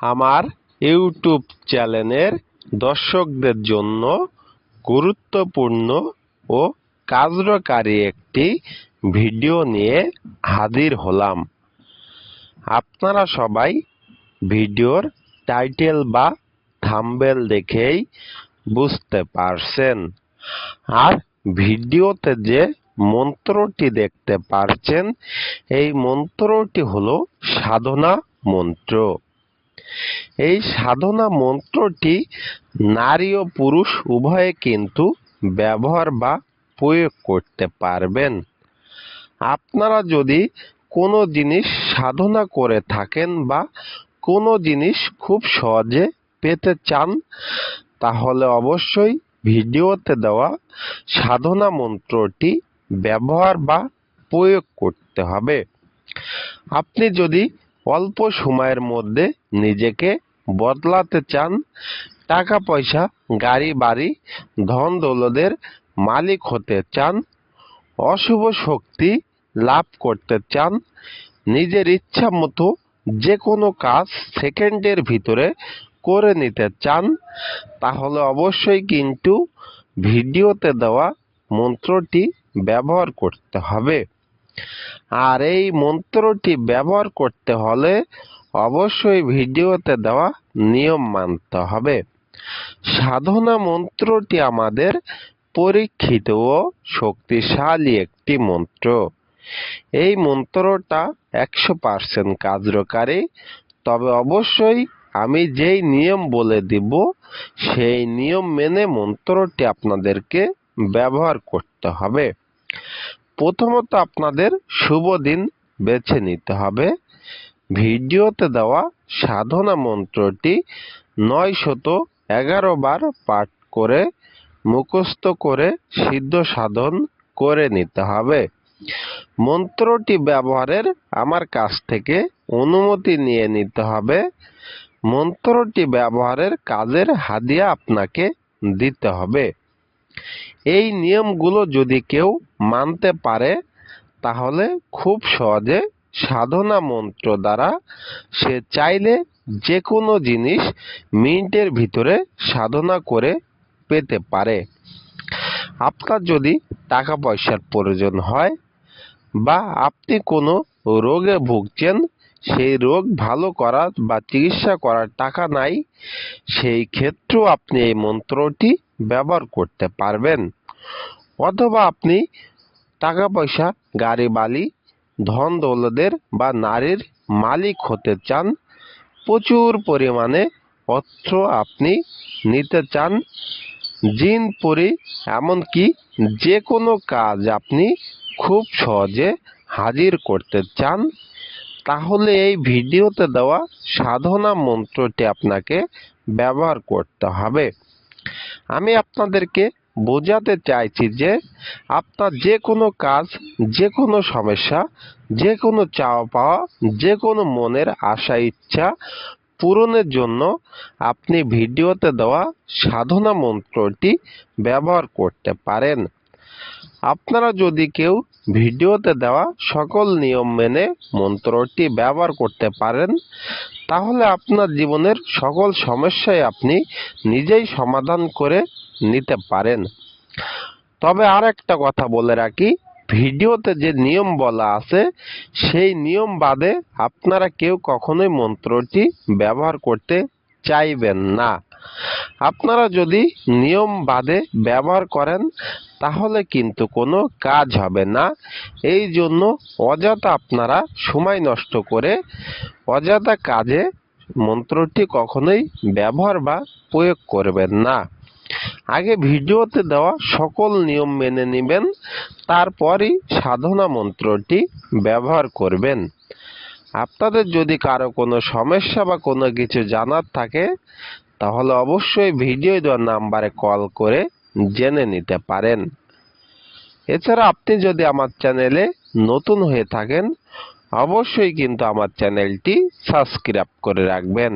আমার ইউটিউব চ্যানেলের দর্শকদের জন্য গুরুত্বপূর্ণ ও কার্যকারী একটি ভিডিও নিয়ে হাজির হলাম। আপনারা সবাই ভিডিওর টাইটেল বা থাম্বেল দেখেই বুঝতে পারছেন। আর ভিডিওতে যে মন্ত্রটি দেখতে পারছেন, এই মন্ত্রটি হলো সাধনা মন্ত্র। এই সাধনা মন্ত্রটি নারী ও পুরুষ উভয়ে কিন্তু ব্যবহার বা প্রয়োগ করতে পারবেন। আপনারা যদি কোনো জিনিস সাধনা করে থাকেন বা কোনো জিনিস খুব সহজে পেতে চান, তাহলে অবশ্যই ভিডিওতে দেওয়া সাধনা মন্ত্রটি ব্যবহার বা প্রয়োগ করতে হবে। আপনি যদি অল্প সময়ের মধ্যে নিজেকে বদলাতে চান। টাকা পয়সা গাড়ি বাড়ি ধন দৌলতের মালিক হতে চান। অশুভ শক্তি লাভ করতে চান। নিজের ইচ্ছা মতো যে কোনো কাজ সেকেন্ডের ভিতরে করে নিতে চান। তাহলে অবশ্যই কিন্তু ভিডিওতে দেওয়া মন্ত্রটি ব্যবহার করতে হবে। আর এই মন্ত্রটি ব্যবহার করতে হলে অবশ্যই ভিডিওতে দেওয়া নিয়ম মানতে হবে। সাধনা মন্ত্রটি আমাদের পরীক্ষিত ও শক্তিশালী একটি মন্ত্র। এই মন্ত্রটা একশো পার্সেন্ট কার্যকারী। তবে অবশ্যই আমি যেই নিয়ম বলে দিব, সেই নিয়ম মেনে মন্ত্রটি আপনাদেরকে ব্যবহার করতে হবে। প্রথমত আপনাদের শুভ দিন বেছে নিতে হবে। ভিডিওতে দেওয়া সাধনা মন্ত্রটি নয় শত এগারো বার পাঠ করে, মুখস্থ করে, সিদ্ধ সাধন করে নিতে হবে। মন্ত্রটি ব্যবহারের আমার কাছ থেকে অনুমতি নিয়ে নিতে হবে। মন্ত্রটি ব্যবহারের কাজের হাদিয়া আপনাকে দিতে হবে। এই নিয়মগুলো যদি কেউ মানতে পারে, তাহলে খুব সহজে সাধনা মন্ত্র দ্বারা সে চাইলে যে কোনো জিনিস মিনিটের ভিতরে সাধনা করে পেতে পারে। আপনার যদি টাকা পয়সার প্রয়োজন হয় বা আপনি কোনো রোগে ভুগছেন, সেই রোগ ভালো করার বা চিকিৎসা করার টাকা নাই, সেই ক্ষেত্রেও আপনি এই মন্ত্রটি ব্যবহার করতে পারবেন। অথবা আপনি টাকা পয়সা গাড়ি বালি ধন দৌলতের বা নারীর মালিক হতে চান, প্রচুর পরিমাণে অর্থ আপনি নিতে চান, জিন, পরি, এমনকি যে কোনো কাজ আপনি খুব সহজে হাজির করতে চান, তাহলে এই ভিডিওতে দেওয়া সাধনা মন্ত্রটি আপনাকে ব্যবহার করতে হবে। আমি আপনাদেরকে বোঝাতে চাইছি যে আপনার যে কোনো কাজ, যে কোনো সমস্যা, যে কোনো চাওয়া পাওয়া, যে কোনো মনের আশা, ইচ্ছা পূরণের জন্য আপনি ভিডিওতে দেওয়া সাধনা মন্ত্রটি ব্যবহার করতে পারেন। আপনারা যদি কেউ ভিডিওতে দেওয়া সকল নিয়ম মেনে মন্ত্রটি ব্যবহার করতে পারেন, তাহলে আপনার জীবনের সকল সমস্যায় আপনি নিজেই সমাধান করে নিতে পারেন। তবে আর একটা কথা বলে রাখি, ভিডিওতে যে নিয়ম বলা আছে, সেই নিয়ম বাদে আপনারা কেউ কখনোই মন্ত্রটি ব্যবহার করতে চাইবেন না। আপনারা যদি নিয়ম বাদে ব্যবহার করেন তাহলে কিন্তু কোনো কাজ হবে না। এই জন্য অযথা আপনারা সময় নষ্ট করে অযথা কাজে মন্ত্রটি কখনোই ব্যবহার বা প্রয়োগ করবেন না। আগে ভিডিওতে দেওয়া সকল নিয়ম মেনে নেবেন, তারপরই সাধনা মন্ত্রটি ব্যবহার করবেন। আপনাদের যদি কারও কোনো সমস্যা বা কোনো কিছু জানার থাকে, তাহলে অবশ্যই ভিডিও দেওয়ার নাম্বারে কল করে জেনে নিতে পারেন। এছাড়া আপনি যদি আমার চ্যানেলে নতুন হয়ে থাকেন, অবশ্যই কিন্তু আমার চ্যানেলটি সাবস্ক্রাইব করে রাখবেন।